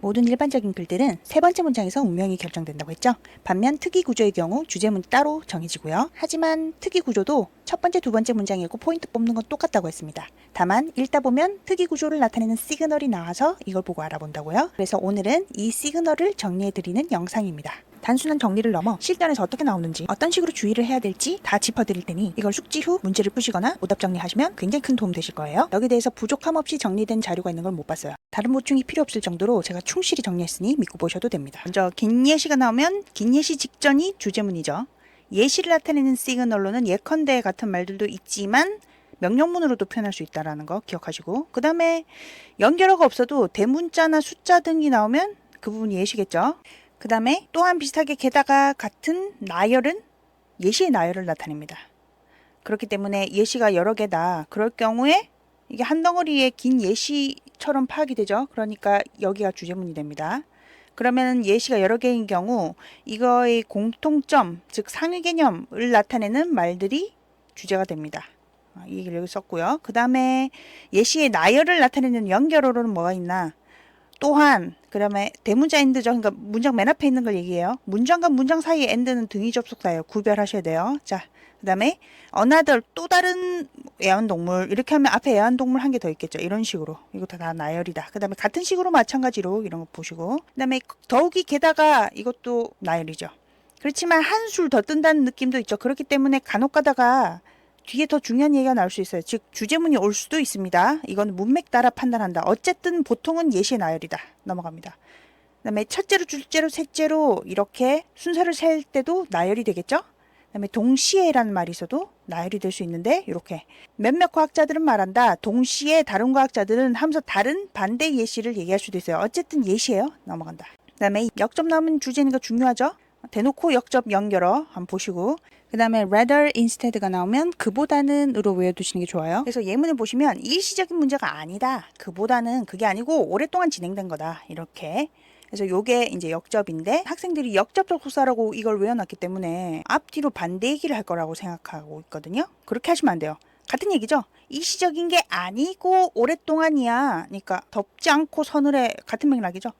모든 일반적인 글들은 세 번째 문장에서 운명이 결정된다고 했죠. 반면 특이 구조의 경우 주제문이 따로 정해지고요. 하지만 특이 구조도 첫 번째, 두 번째 문장 읽고 포인트 뽑는 건 똑같다고 했습니다. 다만 읽다 보면 특이 구조를 나타내는 시그널이 나와서 이걸 보고 알아본다고요. 그래서 오늘은 이 시그널을 정리해 드리는 영상입니다. 단순한 정리를 넘어 실전에서 어떻게 나오는지 어떤 식으로 주의를 해야 될지 다 짚어드릴 테니 이걸 숙지 후 문제를 푸시거나 오답 정리하시면 굉장히 큰 도움 되실 거예요. 여기에 대해서 부족함 없이 정리된 자료가 있는 걸 못 봤어요. 다른 보충이 필요 없을 정도로 제가 충실히 정리했으니 믿고 보셔도 됩니다. 먼저 긴 예시가 나오면 긴 예시 직전이 주제문이죠. 예시를 나타내는 시그널로는 예컨대 같은 말들도 있지만 명령문으로도 표현할 수 있다라는 거 기억하시고 그 다음에 연결어가 없어도 대문자나 숫자 등이 나오면 그 부분이 예시겠죠. 그 다음에 또한 비슷하게 게다가 같은 나열은 예시의 나열을 나타냅니다. 그렇기 때문에 예시가 여러 개다. 그럴 경우에 이게 한 덩어리의 긴 예시처럼 파악이 되죠. 그러니까 여기가 주제문이 됩니다. 그러면 예시가 여러 개인 경우 이거의 공통점, 즉 상위 개념을 나타내는 말들이 주제가 됩니다. 아, 이 얘기를 여기 썼고요. 그 다음에 예시의 나열을 나타내는 연결어로는 뭐가 있나? 또한 그다음에 대문자 엔드죠. 그러니까 문장 맨 앞에 있는 걸 얘기해요. 문장과 문장 사이의 엔드는 등위 접속사예요. 구별하셔야 돼요. 자, 그다음에 another 또 다른 애완동물 이렇게 하면 앞에 애완동물 한 개 더 있겠죠. 이런 식으로 이것도 다 나열이다. 그다음에 같은 식으로 마찬가지로 이런 거 보시고 그다음에 더욱이 게다가 이것도 나열이죠. 그렇지만 한 술 더 뜬다는 느낌도 있죠. 그렇기 때문에 간혹 가다가 뒤에 더 중요한 얘기가 나올 수 있어요. 즉 주제문이 올 수도 있습니다. 이건 문맥 따라 판단한다. 어쨌든 보통은 예시 나열이다. 넘어갑니다. 그다음에 첫째로, 둘째로, 셋째로 이렇게 순서를 셀 때도 나열이 되겠죠? 그다음에 동시에라는 말이 있어도 나열이 될 수 있는데 이렇게 몇몇 과학자들은 말한다. 동시에 다른 과학자들은 하면서 다른 반대 예시를 얘기할 수도 있어요. 어쨌든 예시예요. 넘어간다. 그다음에 역접 나오는 주제니까 중요하죠. 대놓고 역접 연결어 한번 보시고 그 다음에 rather instead가 나오면 그보다는으로 외워두시는 게 좋아요. 그래서 예문을 보시면 일시적인 문제가 아니다. 그보다는 그게 아니고 오랫동안 진행된 거다. 이렇게. 그래서 요게 이제 역접인데 학생들이 역접 접속사라고 이걸 외워놨기 때문에 앞뒤로 반대 얘기를 할 거라고 생각하고 있거든요. 그렇게 하시면 안 돼요. 같은 얘기죠. 일시적인 게 아니고 오랫동안이야. 그러니까 덮지 않고 서늘해 같은 맥락이죠.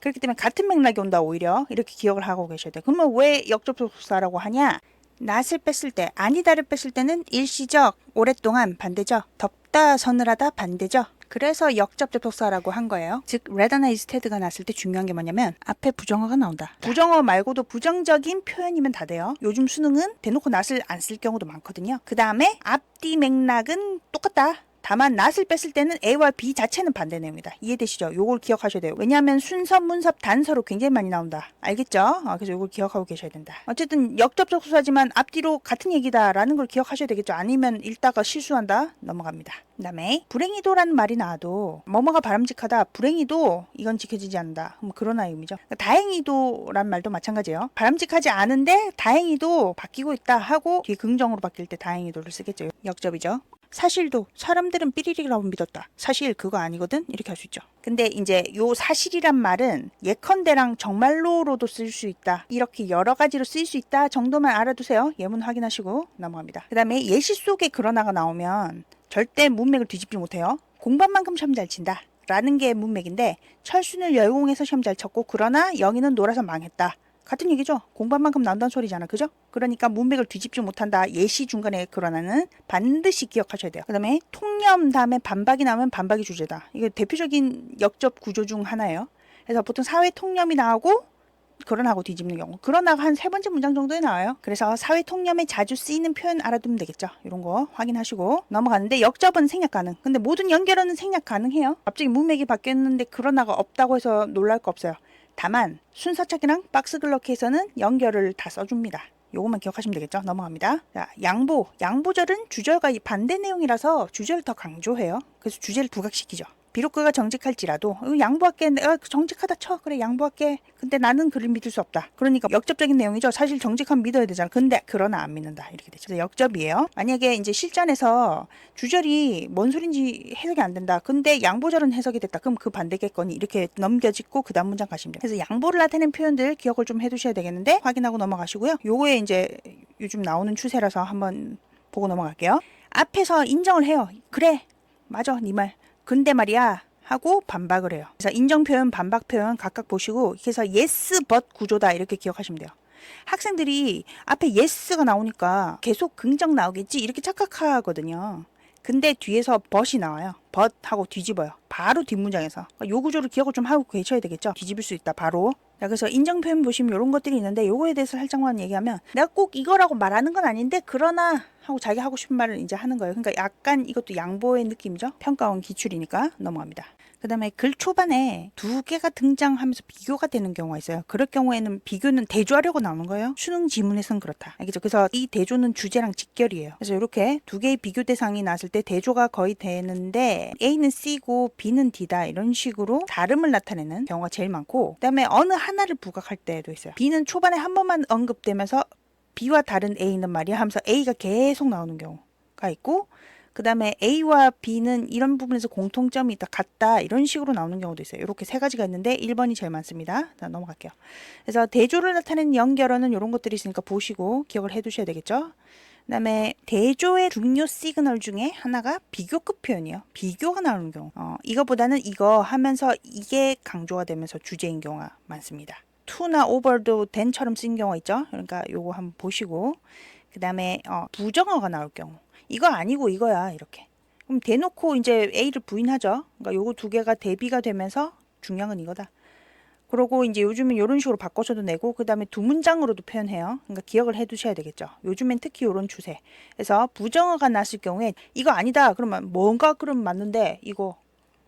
그렇기 때문에 같은 맥락이 온다 오히려 이렇게 기억을 하고 계셔야 돼요. 그러면 왜 역접속사라고 하냐? 낫을 뺐을 때 아니다를 뺐을 때는 일시적 오랫동안 반대죠. 덥다 서늘하다 반대죠. 그래서 역접 접속사라고 한 거예요. 즉 red나 instead가 났을 때 중요한 게 뭐냐면 앞에 부정어가 나온다. 부정어 말고도 부정적인 표현이면 다 돼요. 요즘 수능은 대놓고 낫을 안 쓸 경우도 많거든요. 그 다음에 앞뒤 맥락은 똑같다. 다만 낫을 뺐을 때는 A와 B 자체는 반대 내용이다. 이해되시죠? 요걸 기억하셔야 돼요. 왜냐하면 순서, 문섭, 단서로 굉장히 많이 나온다. 알겠죠? 아, 그래서 요걸 기억하고 계셔야 된다. 어쨌든 역접속 수사지만 앞뒤로 같은 얘기다라는 걸 기억하셔야 되겠죠? 아니면 읽다가 실수한다? 넘어갑니다. 그 다음에 불행이도라는 말이 나와도 뭐뭐가 바람직하다. 불행이도 이건 지켜지지 않는다. 뭐 그런 의미죠. 그러니까 다행히도라는 말도 마찬가지예요. 바람직하지 않은데 다행히도 바뀌고 있다 하고 뒤에 긍정으로 바뀔 때 다행히도를 쓰겠죠. 역접이죠. 사실도 사람들은 삐리리라고 믿었다. 사실 그거 아니거든. 이렇게 할 수 있죠. 근데 이제 요 사실이란 말은 예컨대랑 정말로로도 쓸 수 있다. 이렇게 여러 가지로 쓰일 수 있다 정도만 알아두세요. 예문 확인하시고 넘어갑니다. 그 다음에 예시 속에 그러나가 나오면 절대 문맥을 뒤집지 못해요. 공반만큼 시험 잘 친다. 라는 게 문맥인데 철수는 열공해서 시험 잘 쳤고 그러나 영희는 놀아서 망했다. 같은 얘기죠. 공반만큼 나온다는 소리잖아. 그죠? 그러니까 문맥을 뒤집지 못한다. 예시 중간에 그러나는 반드시 기억하셔야 돼요. 그 다음에 통념 다음에 반박이 나오면 반박이 주제다. 이게 대표적인 역접 구조 중 하나예요. 그래서 보통 사회 통념이 나오고 그러나하고 뒤집는 경우. 그러나가 한 세 번째 문장 정도에 나와요. 그래서 사회 통념에 자주 쓰이는 표현 알아두면 되겠죠. 이런 거 확인하시고 넘어가는데 역접은 생략 가능. 근데 모든 연결어는 생략 가능해요. 갑자기 문맥이 바뀌었는데 그러나가 없다고 해서 놀랄 거 없어요. 다만 순서착이랑 박스글럭에서는 연결을 다 써줍니다. 요것만 기억하시면 되겠죠. 넘어갑니다. 자, 양보. 양보절은 주절과 이 반대 내용이라서 주절을 더 강조해요. 그래서 주제를 부각시키죠. 비록 그가 정직할지라도 어, 양보할게 내가 정직하다 쳐. 그래 양보할게. 근데 나는 그를 믿을 수 없다. 그러니까 역접적인 내용이죠. 사실 정직함 믿어야 되잖아. 근데 그러나 안 믿는다. 이렇게 되죠. 역접이에요. 만약에 이제 실전에서 주절이 뭔 소린지 해석이 안 된다. 근데 양보절은 해석이 됐다. 그럼 그 반대겠거니 이렇게 넘겨짚고 그 다음 문장 가시면 돼요. 그래서 양보를 나타내는 표현들 기억을 좀 해두셔야 되겠는데 확인하고 넘어가시고요. 요거에 이제 요즘 나오는 추세라서 한번 보고 넘어갈게요. 앞에서 인정을 해요. 그래. 맞아. 네 말 근데 말이야 하고 반박을 해요. 그래서 인정 표현, 반박 표현 각각 보시고 그래서 yes but 구조다 이렇게 기억하시면 돼요. 학생들이 앞에 yes가 나오니까 계속 긍정 나오겠지 이렇게 착각하거든요. 근데 뒤에서 but이 나와요. but 하고 뒤집어요. 바로 뒷문장에서. 그러니까 요 구조를 기억을 좀 하고 계셔야 되겠죠. 뒤집을 수 있다 바로. 자, 그래서 인정 표현 보시면 이런 것들이 있는데 요거에 대해서 살짝만 얘기하면 내가 꼭 이거라고 말하는 건 아닌데 그러나 하고 자기 하고 싶은 말을 이제 하는 거예요. 그러니까 약간 이것도 양보의 느낌이죠. 평가원 기출이니까 넘어갑니다. 그 다음에 글 초반에 두 개가 등장하면서 비교가 되는 경우가 있어요. 그럴 경우에는 비교는 대조하려고 나오는 거예요. 수능 지문에서는 그렇다. 알겠죠? 그래서 이 대조는 주제랑 직결이에요. 그래서 이렇게 두 개의 비교 대상이 나왔을 때 대조가 거의 되는데 A는 C고 B는 D다 이런 식으로 다름을 나타내는 경우가 제일 많고 그 다음에 어느 하나를 부각할 때도 있어요. B는 초반에 한 번만 언급되면서 B와 다른 A는 말이야 하면서 A가 계속 나오는 경우가 있고 그 다음에 A와 B는 이런 부분에서 공통점이 있다, 같다, 이런 식으로 나오는 경우도 있어요. 이렇게 세 가지가 있는데 1번이 제일 많습니다. 자, 넘어갈게요. 그래서 대조를 나타내는 연결어는 이런 것들이 있으니까 보시고 기억을 해 두셔야 되겠죠. 그 다음에 대조의 중요 시그널 중에 하나가 비교급 표현이에요. 비교가 나오는 경우. 어, 이거보다는 이거 하면서 이게 강조가 되면서 주제인 경우가 많습니다. to나 over도 then처럼 쓰인 경우가 있죠. 그러니까 요거 한번 보시고 그 다음에 어, 부정어가 나올 경우. 이거 아니고 이거야 이렇게. 그럼 대놓고 이제 A를 부인하죠. 그러니까 요거 두 개가 대비가 되면서 중요한 건 이거다. 그러고 이제 요즘은 이런 식으로 바꿔서도 내고 그 다음에 두 문장으로도 표현해요. 그러니까 기억을 해두셔야 되겠죠. 요즘엔 특히 이런 추세. 그래서 부정어가 났을 경우에 이거 아니다. 그러면 뭔가 그러면 맞는데 이거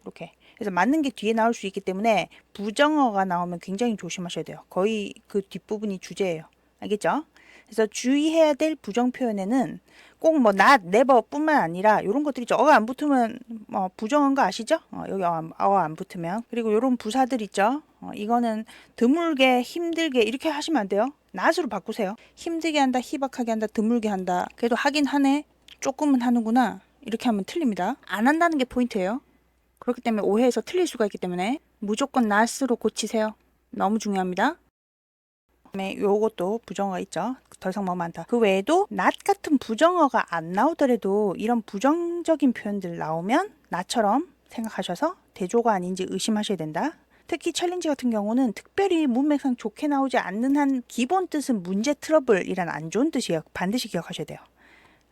이렇게. 그래서 맞는 게 뒤에 나올 수 있기 때문에 부정어가 나오면 굉장히 조심하셔야 돼요. 거의 그 뒷부분이 주제예요. 알겠죠? 그래서 주의해야 될 부정 표현에는 꼭 뭐 not, never뿐만 아니라 이런 것들이 있죠. 어가 안 붙으면 뭐 부정한 거 아시죠? 어, 여기 어, 어가 안 붙으면 그리고 이런 부사들 있죠. 어, 이거는 드물게, 힘들게 이렇게 하시면 안 돼요. not으로 바꾸세요. 힘들게 한다, 희박하게 한다, 드물게 한다. 그래도 하긴 하네. 조금은 하는구나. 이렇게 하면 틀립니다. 안 한다는 게 포인트예요. 그렇기 때문에 오해해서 틀릴 수가 있기 때문에 무조건 not으로 고치세요. 너무 중요합니다. 다음에 요것도 부정어가 있죠. 더 이상 뭐 많다. 그 외에도 not 같은 부정어가 안 나오더라도 이런 부정적인 표현들 나오면 나처럼 생각하셔서 대조가 아닌지 의심하셔야 된다. 특히 챌린지 같은 경우는 특별히 문맥상 좋게 나오지 않는 한 기본 뜻은 문제 트러블이란 안 좋은 뜻이에요. 반드시 기억하셔야 돼요.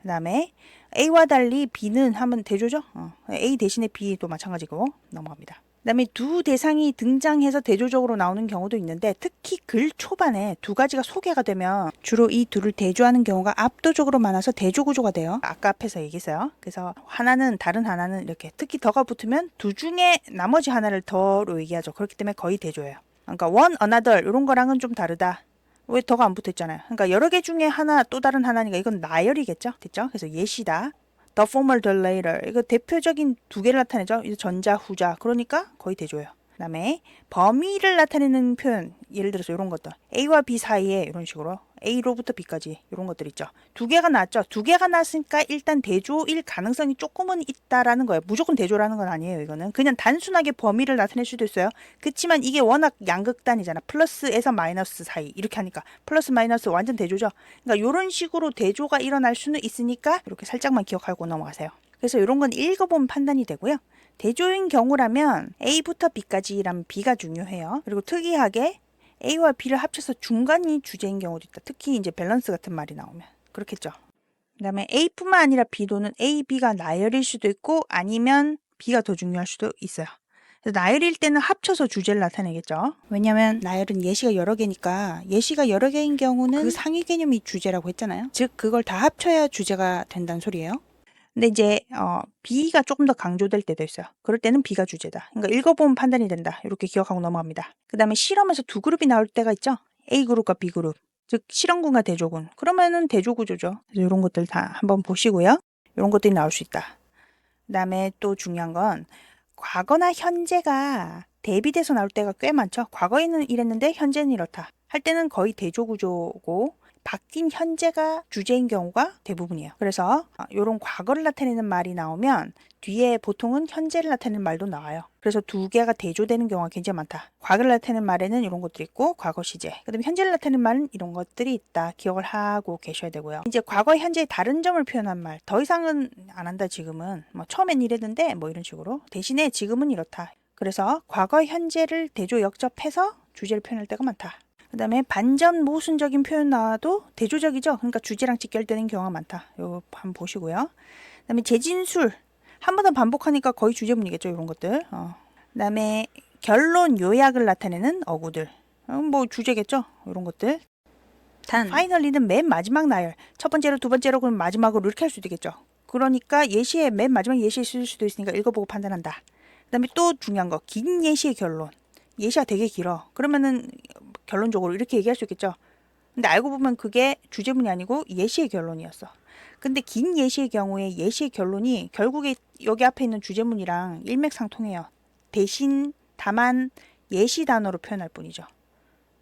그 다음에 A와 달리 B는 하면 대조죠. 어, A 대신에 B도 마찬가지고 넘어갑니다. 그다음에 두 대상이 등장해서 대조적으로 나오는 경우도 있는데 특히 글 초반에 두 가지가 소개가 되면 주로 이 둘을 대조하는 경우가 압도적으로 많아서 대조 구조가 돼요. 아까 앞에서 얘기했어요. 그래서 하나는 다른 하나는 이렇게 특히 더가 붙으면 두 중에 나머지 하나를 더로 얘기하죠. 그렇기 때문에 거의 대조예요. 그러니까 one another 이런 거랑은 좀 다르다. 왜 더가 안 붙어 있잖아요. 그러니까 여러 개 중에 하나 또 다른 하나니까 이건 나열이겠죠. 됐죠? 그래서 예시다. The former, the later. 이거 대표적인 두 개를 나타내죠. 전자, 후자. 그러니까 거의 대조예요. 그다음에 범위를 나타내는 표현. 예를 들어서 이런 것들. A와 B 사이에 이런 식으로 A로부터 B까지 이런 것들 있죠. 두 개가 나왔죠. 두 개가 나왔으니까 일단 대조일 가능성이 조금은 있다라는 거예요. 무조건 대조라는 건 아니에요. 이거는 그냥 단순하게 범위를 나타낼 수도 있어요. 그렇지만 이게 워낙 양극단이잖아. 플러스에서 마이너스 사이 이렇게 하니까 플러스 마이너스 완전 대조죠. 그러니까 이런 식으로 대조가 일어날 수는 있으니까 이렇게 살짝만 기억하고 넘어가세요. 그래서 이런 건 읽어보면 판단이 되고요. 대조인 경우라면 A부터 B까지라면 B가 중요해요. 그리고 특이하게 A와 B를 합쳐서 중간이 주제인 경우도 있다. 특히 이제 밸런스 같은 말이 나오면 그렇겠죠. 그다음에 A뿐만 아니라 B도는 A, B가 나열일 수도 있고 아니면 B가 더 중요할 수도 있어요. 그래서 나열일 때는 합쳐서 주제를 나타내겠죠. 왜냐하면 나열은 예시가 여러 개니까 예시가 여러 개인 경우는 그 상위 개념이 주제라고 했잖아요. 즉 그걸 다 합쳐야 주제가 된다는 소리예요. 근데 이제 어, B가 조금 더 강조될 때도 있어요. 그럴 때는 B가 주제다. 그러니까 읽어보면 판단이 된다. 이렇게 기억하고 넘어갑니다. 그 다음에 실험에서 두 그룹이 나올 때가 있죠. A 그룹과 B 그룹. 즉 실험군과 대조군. 그러면은 대조구조죠. 이런 것들 다 한번 보시고요. 이런 것들이 나올 수 있다. 그 다음에 또 중요한 건 과거나 현재가 대비돼서 나올 때가 꽤 많죠. 과거에는 이랬는데 현재는 이렇다. 할 때는 거의 대조구조고 바뀐 현재가 주제인 경우가 대부분이에요. 그래서 이런 과거를 나타내는 말이 나오면 뒤에 보통은 현재를 나타내는 말도 나와요. 그래서 두 개가 대조되는 경우가 굉장히 많다. 과거를 나타내는 말에는 이런 것들이 있고 과거 시제. 그다음에 현재를 나타내는 말은 이런 것들이 있다. 기억을 하고 계셔야 되고요. 이제 과거 현재의 다른 점을 표현한 말. 더 이상은 안 한다 지금은. 뭐 처음엔 이랬는데 뭐 이런 식으로. 대신에 지금은 이렇다. 그래서 과거 현재를 대조 역접해서 주제를 표현할 때가 많다. 그다음에 반전 모순적인 표현 나와도 대조적이죠. 그러니까 주제랑 직결되는 경우가 많다. 요거 한번 보시고요. 그다음에 재진술 한 번 더 반복하니까 거의 주제문이겠죠. 이런 것들. 어. 그다음에 결론 요약을 나타내는 어구들. 어, 뭐 주제겠죠. 이런 것들. 단 파이널리는 맨 마지막 나열. 첫 번째로 두 번째로 그럼 마지막으로 이렇게 할 수도 있겠죠. 그러니까 예시에 맨 마지막 예시에 쓸 수도 있으니까 읽어보고 판단한다. 그다음에 또 중요한 거 긴 예시의 결론. 예시가 되게 길어. 그러면은 결론적으로 이렇게 얘기할 수 있겠죠. 근데 알고 보면 그게 주제문이 아니고 예시의 결론이었어. 근데 긴 예시의 경우에 예시의 결론이 결국에 여기 앞에 있는 주제문이랑 일맥상통해요. 대신 다만 예시 단어로 표현할 뿐이죠.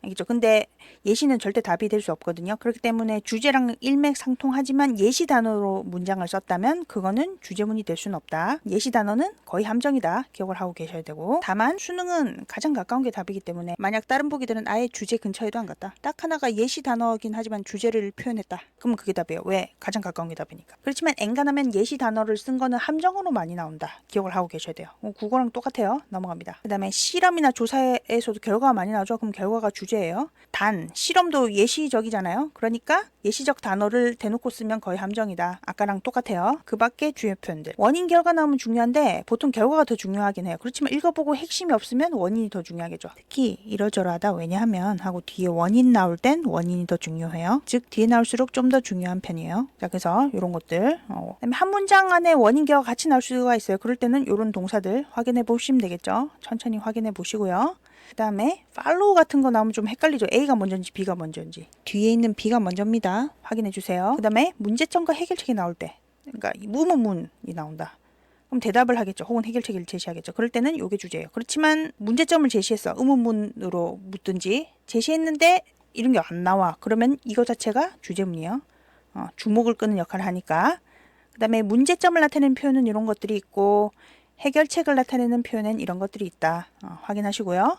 알겠죠? 근데 예시는 절대 답이 될 수 없거든요. 그렇기 때문에 주제랑 일맥상통하지만 예시 단어로 문장을 썼다면 그거는 주제문이 될 수는 없다. 예시 단어는 거의 함정이다. 기억을 하고 계셔야 되고. 다만 수능은 가장 가까운 게 답이기 때문에 만약 다른 보기들은 아예 주제 근처에도 안 갔다. 딱 하나가 예시 단어긴 하지만 주제를 표현했다. 그러면 그게 답이에요. 왜? 가장 가까운 게 답이니까. 그렇지만 엔간하면 예시 단어를 쓴 거는 함정으로 많이 나온다. 기억을 하고 계셔야 돼요. 어, 국어랑 똑같아요. 넘어갑니다. 그 다음에 실험이나 조사에서도 결과가 많이 나오죠. 그럼 결과가 주제 예요. 단 실험도 예시적이잖아요. 그러니까 예시적 단어를 대놓고 쓰면 거의 함정이다. 아까랑 똑같아요. 그 밖에 주요 표현들. 원인 결과 나오면 중요한데 보통 결과가 더 중요하긴 해요. 그렇지만 읽어보고 핵심이 없으면 원인이 더 중요하겠죠. 특히 이러저러하다 왜냐하면 하고 뒤에 원인 나올 땐 원인이 더 중요해요. 즉 뒤에 나올수록 좀 더 중요한 편이에요. 자 그래서 이런 것들. 어. 그다음에 한 문장 안에 원인 결과 같이 나올 수가 있어요. 그럴 때는 이런 동사들 확인해 보시면 되겠죠. 천천히 확인해 보시고요. 그다음에 팔로우 같은 거 나오면 좀 헷갈리죠. A가 먼저인지 B가 먼저인지. 뒤에 있는 B가 먼저입니다. 확인해 주세요. 그다음에 문제점과 해결책이 나올 때, 그러니까 무문문이 나온다. 그럼 대답을 하겠죠. 혹은 해결책을 제시하겠죠. 그럴 때는 이게 주제예요. 그렇지만 문제점을 제시했어. 의문문으로 묻든지 제시했는데 이런 게 안 나와. 그러면 이거 자체가 주제문이에요. 어, 주목을 끄는 역할을 하니까. 그다음에 문제점을 나타내는 표현은 이런 것들이 있고 해결책을 나타내는 표현은 이런 것들이 있다. 어, 확인하시고요.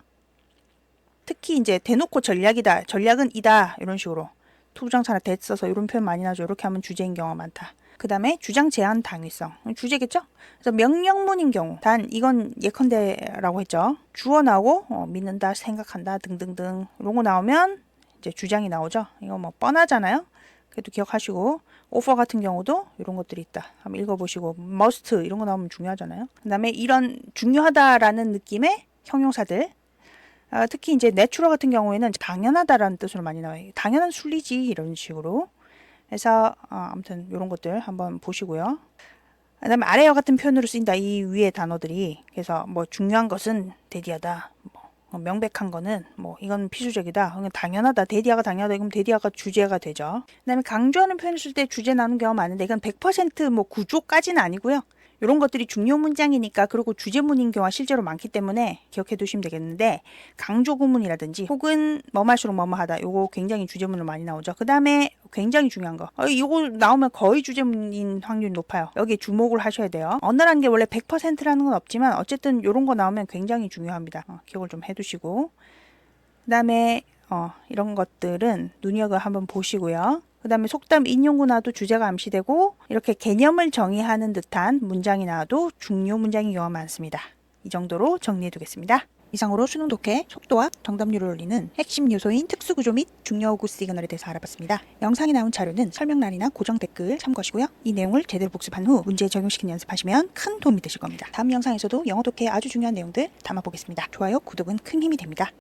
특히 이제 대놓고 전략이다, 전략은 이다 이런 식으로 투부정사나 대써서 이런 표현 많이 나죠. 이렇게 하면 주제인 경우가 많다. 그 다음에 주장 제한 당위성 주제겠죠. 그래서 명령문인 경우 단 이건 예컨대라고 했죠. 주어 나오고 어, 믿는다, 생각한다 등등등 이런 거 나오면 이제 주장이 나오죠. 이거 뭐 뻔하잖아요. 그래도 기억하시고 오퍼 같은 경우도 이런 것들이 있다. 한번 읽어보시고 must 이런 거 나오면 중요하잖아요. 그 다음에 이런 중요하다라는 느낌의 형용사들 아, 특히 이제 내추럴 같은 경우에는 당연하다라는 뜻으로 많이 나와요. 당연한 순리지 이런 식으로. 그래서 어, 아무튼 이런 것들 한번 보시고요. 그다음에 아래와 같은 표현으로 쓰인다 이 위의 단어들이 그래서 뭐 중요한 것은 대디하다. 뭐 어, 명백한 거는 뭐 이건. 그냥 당연하다. 대디아가 당연하다. 그럼 대디아가 주제가 되죠. 그다음에 강조하는 표현을 쓸 때 주제 나오는 경우가 많은데 이건 100%뭐 구조까지는 아니고요. 이런 것들이 중요 문장이니까 그리고 주제문인 경우가 실제로 많기 때문에 기억해 두시면 되겠는데 강조 구문이라든지 혹은 뭐할수록 뭐뭐하다 요거 굉장히 주제문으로 많이 나오죠. 그 다음에 굉장히 중요한 거 어, 이거 나오면 거의 주제문인 확률이 높아요. 여기에 주목을 하셔야 돼요. 언어라는 게 원래 100%라는 건 없지만 어쨌든 이런 거 나오면 굉장히 중요합니다. 어, 기억을 좀 해두시고 그 다음에 어, 이런 것들은 눈여겨 한번 보시고요. 그 다음에 속담 인용구 나와도 주제가 암시되고 이렇게 개념을 정의하는 듯한 문장이 나와도 중요 문장인 경우가 많습니다. 이 정도로 정리해 두겠습니다. 이상으로 수능 독해 속도와 정답률을 올리는 핵심 요소인 특수구조 및 중요어구 시그널에 대해서 알아봤습니다. 영상에 나온 자료는 설명란이나 고정 댓글 참고하시고요. 이 내용을 제대로 복습한 후 문제에 적용시키는 연습하시면 큰 도움이 되실 겁니다. 다음 영상에서도 영어 독해에 아주 중요한 내용들 담아보겠습니다. 좋아요, 구독은 큰 힘이 됩니다.